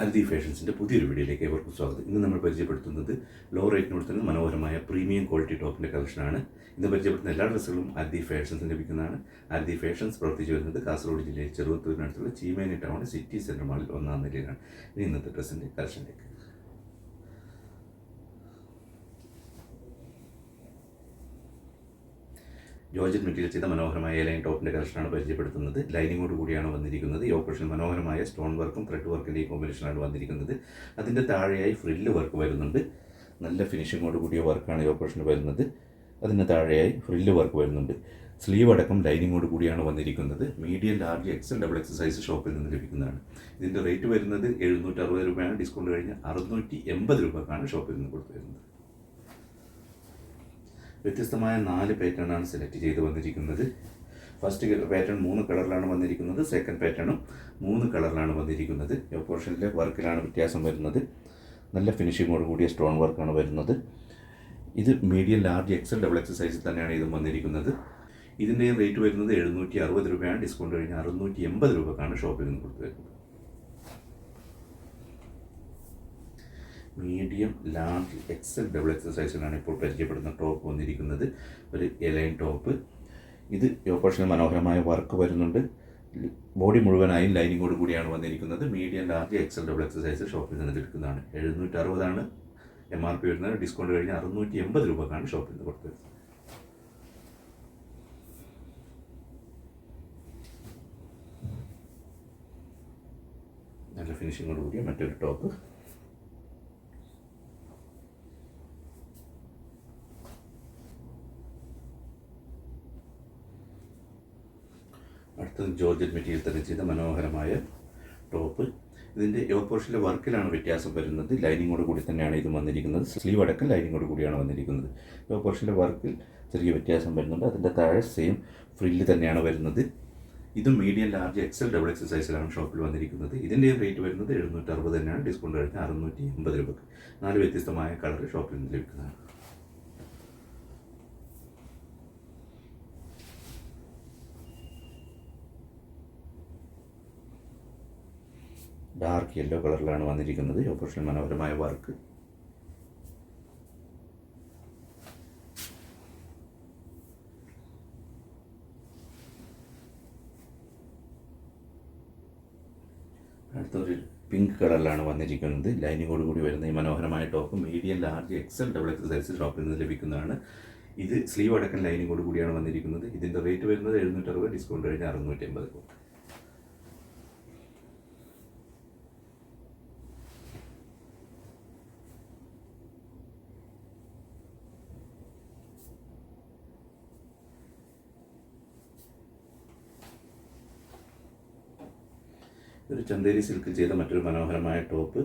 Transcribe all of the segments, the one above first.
Aldi ഫാഷൻസിന്റെ പുതിയൊരു വീഡിയോയിലേക്ക് ഏവർക്കും സ്വാഗതം. ഇന്ന് നമ്മൾ പരിചയപ്പെടുത്തുന്നത് ലോ റേറ്റിനോട് തന്നെ മനോഹരമായ പ്രീമിയം ക്വാളിറ്റി ടോപ്പിന്റെ കളക്ഷനാണ് ഇന്ന് പരിചയപ്പെടുത്തുന്ന എല്ലാ ഡ്രസ്സുകളും അൽദി ഫാഷൻസ് ലഭിക്കുന്നതാണ്. അൽദി ഫാഷൻസ് പ്രവർത്തിച്ചു വരുന്നത് കാസർഗോഡ് ജില്ലയിൽ ചെറുവത്തൂരിനടുത്തുള്ള ചീമേനി ടൗൺ സിറ്റി സെന്റർ മാളിൽ ഒന്നാം നിലയിലാണ്. ഇനി ഇന്നത്തെ ഡ്രസ്സിന്റെ കളക്ഷനിലേക്ക് ജോർജറ്റ് മെറ്റീരിയൽ ചെയ്ത മനോഹരമായ ലൈൻ ടോപ്പിന്റെ കളക്ഷനാണ് പരിചയപ്പെടുത്തുന്നത്. ലൈനിങ്ങോട് കൂടിയാണ് വന്നിരിക്കുന്നത്. ഈ ഓപ്പറേഷൻ മനോഹരമായ സ്റ്റോൺ വർക്കും ത്രെഡ് വർക്കിന്റെ ഈ കോമ്പിനേഷനാണ് വന്നിരിക്കുന്നത്. അതിന്റെ താഴെയായി ഫ്രില്ല് വർക്ക് വരുന്നുണ്ട്. നല്ല ഫിനിഷിങ്ങോട് കൂടിയ വർക്കാണ് ഈ ഓപ്പറേഷന് വരുന്നത്. അതിന് താഴെയായി ഫ്രില്ല് വർക്ക് വരുന്നുണ്ട്. സ്ലീവ് അടക്കം ലൈനിങ്ങോട് കൂടിയാണ് വന്നിരിക്കുന്നത്. Medium large XL double X size ഷോപ്പിൽ നിന്ന് ലഭിക്കുന്നതാണ്. ഇതിന്റെ റേറ്റ് വരുന്നത് എഴുന്നൂറ്റി അറുപത് രൂപയാണ്. ഡിസ്കൗണ്ട് കഴിഞ്ഞ് അറുന്നൂറ്റി എൺപത് രൂപക്കാണ് ഷോപ്പിൽ നിന്ന് കൊടുത്തു വരുന്നത് വ്യത്യസ്തമായ നാല് പാറ്റേണാണ് സെലക്ട് ചെയ്ത് വന്നിരിക്കുന്നത്. ഫസ്റ്റ് പാറ്റേൺ മൂന്ന് കളറിലാണ് വന്നിരിക്കുന്നത്. സെക്കൻഡ് പാറ്റേണും മൂന്ന് കളറിലാണ് വന്നിരിക്കുന്നത്. പോർഷനിലെ വർക്കിലാണ് വ്യത്യാസം വരുന്നത്. നല്ല ഫിനിഷിങ്ങോട് കൂടിയ സ്റ്റോൺ വർക്കാണ് വരുന്നത്. ഇത് medium large XL double X സൈസിൽ തന്നെയാണ് ഇതും വന്നിരിക്കുന്നത്. ഇതിന്റെ റേറ്റ് വരുന്നത് എഴുന്നൂറ്റി അറുപത് രൂപയാണ്. ഡിസ്കൗണ്ട് കഴിഞ്ഞാൽ അറുന്നൂറ്റി എൺപത് രൂപക്കാണ് ഷോപ്പിൽ നിന്ന് കൊടുത്തു വരുന്നത്. Medium large XL double XL സൈസിലാണ് ഇപ്പോൾ പരിചയപ്പെടുന്ന ടോപ്പ് വന്നിരിക്കുന്നത്. ഒരു എലൈൻ ടോപ്പ് ഇത് ഓപ്പറേഷനിൽ മനോഹരമായ വർക്ക് വരുന്നുണ്ട്. ബോഡി മുഴുവനായും ലൈനിങ്ങോട് കൂടിയാണ് വന്നിരിക്കുന്നത്. Medium large XL double XL size ഷോപ്പിൽ നിന്ന് എടുക്കുന്നതാണ്. എഴുന്നൂറ്റി അറുപതാണ് എം ആർ പി വരുന്നത്. ഡിസ്കൗണ്ട് കഴിഞ്ഞ് അറുന്നൂറ്റി എൺപത് രൂപക്കാണ് ഷോപ്പിൽ നിന്ന് കൊടുത്തത്. നല്ല ഫിനിഷിങ്ങോട് കൂടിയ മറ്റൊരു ടോപ്പ് അടുത്തത് ജോർജറ്റ് മെറ്റീരിയൽ തന്നെ ചെയ്ത മനോഹരമായ ടോപ്പ്. ഇതിന്റെ യോഗ് പോർഷനിലെ വർക്കിലാണ് വ്യത്യാസം വരുന്നത്. ലൈനിങ്ങോട് കൂടി തന്നെയാണ് ഇത് വന്നിരിക്കുന്നത്. സ്ലീവ് അടക്കം ലൈനിങ്ങോട് കൂടിയാണ് വന്നിരിക്കുന്നത്. യോഗ് പോർഷനിലെ വർക്കിൽ ചെറിയ വ്യത്യാസം വരുന്നുണ്ട്. അതിന്റെ താഴെ സെയിം ഫ്രില്ല് തന്നെയാണ് വരുന്നത്. ഇത് medium large XL double XL സൈസിലാണ് ഷോപ്പിൽ വന്നിരിക്കുന്നത്. ഇതിന്റെയും റേറ്റ് വരുന്നത് എഴുന്നൂറ്റി അറുപത് തന്നെയാണ്. ഡിസ്കൗണ്ട് കഴിഞ്ഞാൽ അറുന്നൂറ്റി എൺപത് രൂപക്ക്. നാല് വ്യത്യസ്തമായ കളർ ഷോപ്പിൽ നിന്ന് ലഭിക്കുന്നതാണ്. ഡാർക്ക് യെല്ലോ കളറിലാണ് വന്നിരിക്കുന്നത്. ഓപ്പറേഷൻ മനോഹരമായ വർക്ക് അടുത്തൊരു പിങ്ക് കളറിലാണ് വന്നിരിക്കുന്നത്. ലൈനിങ്ങോട് കൂടി വരുന്ന ഈ മനോഹരമായ top medium large XL double X size ഷോപ്പിൽ നിന്ന് ലഭിക്കുന്നതാണ്. ഇത് സ്ലീവ് അടക്കം ലൈനിങ്ങോട് കൂടിയാണ് വന്നിരിക്കുന്നത്. ഇതിന്റെ റേറ്റ് വരുന്നത് എഴുന്നൂറ്റി അറുപത് ഡിസ്കൗണ്ട് കഴിഞ്ഞ് അറുന്നൂറ്റി എൺപത് ഒരു ചന്തേരി സിൽക്ക് ചെയ്ത മറ്റൊരു മനോഹരമായ ടോപ്പ്.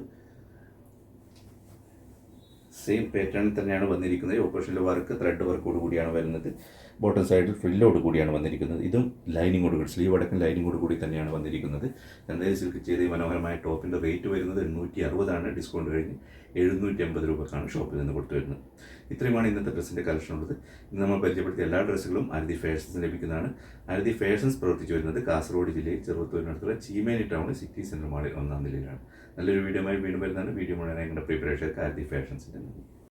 സെയിം പാറ്റേണിൽ തന്നെയാണ് വന്നിരിക്കുന്നത്. ഓപ്പറേഷനിലെ വർക്ക് ത്രെഡ് വർക്കോട് കൂടിയാണ് വരുന്നത്. ബോട്ടം സൈഡിൽ ഫ്രില്ലോട് കൂടിയാണ് വന്നിരിക്കുന്നത്. ഇതും ലൈനിങ്ങോട് കൂടി സ്ലീവ് അടക്കം ലൈനിങ്ങോട് കൂടി തന്നെയാണ് വന്നിരിക്കുന്നത്. ചന്തേരി സിൽക്ക് ചെയ്ത ഈ മനോഹരമായ ടോപ്പിന്റെ റേറ്റ് വരുന്നത് എണ്ണൂറ്റി അറുപതാണ്. ഡിസ്കൗണ്ട് കഴിഞ്ഞ് എഴുന്നൂറ്റി അമ്പത് രൂപക്കാണ് ഷോപ്പിൽ നിന്ന് കൊടുത്തു വരുന്നത്. ഇത്രയുമാണ് ഇന്നത്തെ ഡ്രസ്സിന്റെ കളക്ഷൻ ഉള്ളത് ഇന്ന് നമ്മൾ പരിചയപ്പെടുത്തിയ എല്ലാ ഡ്രസ്സുകളും അരതി ഫാഷൻസ് ലഭിക്കുന്നതാണ്. അരതി ഫാഷൻസ് പ്രവർത്തിച്ചു വരുന്നത് കാസർഗോഡ് ജില്ലയിൽ ചെറുപ്പത്തൂരിനടുത്തുള്ള ചീമേനി ടൗൺ സിറ്റി സെന്റർ മാളിൽ ഒന്നാം നിലയിലാണ്. നല്ലൊരു വീഡിയോ വീണ്ടും വരുന്നതാണ്. വീഡിയോ മുഴുവൻ ഞങ്ങളുടെ പ്രിപ്പറേഷൻ അരതി ഫാഷൻസിന്റെ